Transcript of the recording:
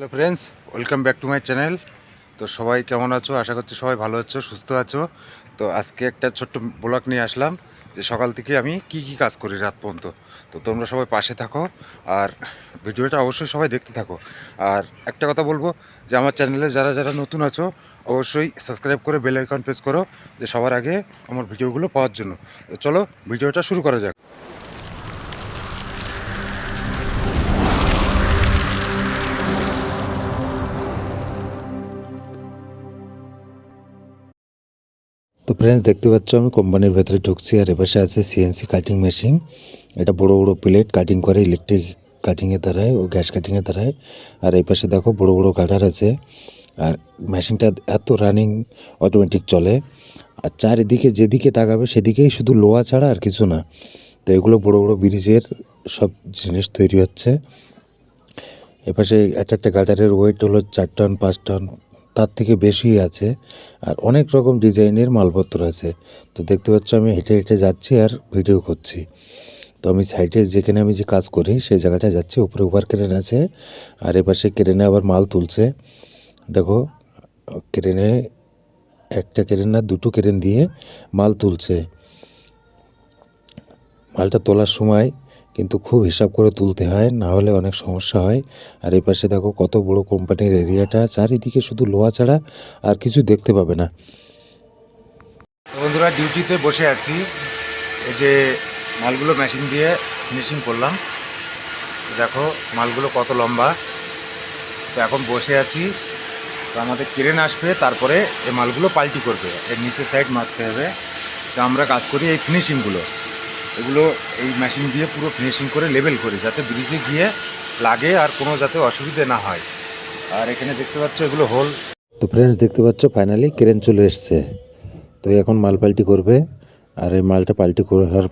Hello friends welcome back to my channel তো সবাই কেমন আছো? আশা করছি সবাই ভালো আছো, সুস্থ আছো। তো আজকে একটা ছোট্ট ব্লগ নিয়ে আসলাম যে সকাল থেকে আমি কি কি কাজ করি রাত পর্যন্ত। তো তোমরা সবাই পাশে থাকো আর ভিডিওটা অবশ্যই সবাই দেখতে থাকো। আর একটা কথা বলব যে আমার চ্যানেলে যারা যারা নতুন আছো, অবশ্যই সাবস্ক্রাইব করে বেল আইকন প্রেস করো যে সবার আগে আমার ভিডিওগুলো পাওয়ার জন্য। চলো ভিডিওটা শুরু করা যাক। তো ফ্রেন্ডস দেখতে পাচ্ছ আমি কোম্পানির ভেতরে ঢুকছি আর এপাশে আছে সিএনসি কাটিং মেশিন এটা বড় বড় প্লেট কাটিং করে ইলেকট্রিক কাটিংয়ের দ্বারায় ও গ্যাস কাটিংয়ের দ্বারায় আর এই পাশে দেখো বড় বড় কাটার আছে। আর মেশিনটা এত রানিং অটোমেটিক চলে। আর চারিদিকে যেদিকে তাকাবে সেদিকেই শুধু লোহা ছাড়া আর কিছু না। তো এগুলো বড় বড় ব্রিজের সব জিনিস তৈরি হচ্ছে। এপাশে এক একটা গাটারের ওয়েট হলো চার টন পাঁচ টন তার থেকে বেশি আছে আর অনেক রকম ডিজাইনের মালপত্র আছে। তো দেখতে পাচ্ছ আমি হেঁটে হেঁটে যাচ্ছি আর ভিডিও করছি। তো আমি সাইডে যেখানে আমি যে কাজ করি, সেই জায়গাটায় যাচ্ছি। উপরে ওভার ক্রেন আছে আর এপাশে ক্রেনে আবার মাল তুলছে। দেখো, ক্রেনে একটা ক্রেন না, দুটো ক্রেন দিয়ে মাল তুলছে। মালটা তোলার সময় কিন্তু খুব হিসাব করে তুলতে হয়, না হলে অনেক সমস্যা হয়। আর এই পাশে দেখো কত বড় কোম্পানির এরিয়াটা, চারিদিকে শুধু লোহা ছাড়া আর কিছু দেখতে পাবে না। বন্ধুরা, ডিউটিতে বসে আছি। এই যে মালগুলো মেশিন দিয়ে ফিনিশিং করলাম। দেখো মালগুলো কত লম্বা। তো এখন বসে আছি। তো আমাদের ক্রেন আসবে, তারপরে এই মালগুলো পাল্টি করবে। এর নিচে সাইড মারতে হবে। তো আমরা কাজ করি এই ফিনিশিংগুলো এগুলো এই মেশিন দিয়ে পুরো ফিনিশিং করে লেবেল করি, যাতে ব্রিজে গিয়ে লাগে আর কোনো যাতে অসুবিধে না হয়। আর এখানে দেখতে পাচ্ছ এগুলো হোল তো ফ্রেন্ডস দেখতে পাচ্ছ ফাইনালি ক্রেন চলে এসছে। তো এখন মাল পাল্টি করবে, আর এই মালটা পাল্টি করার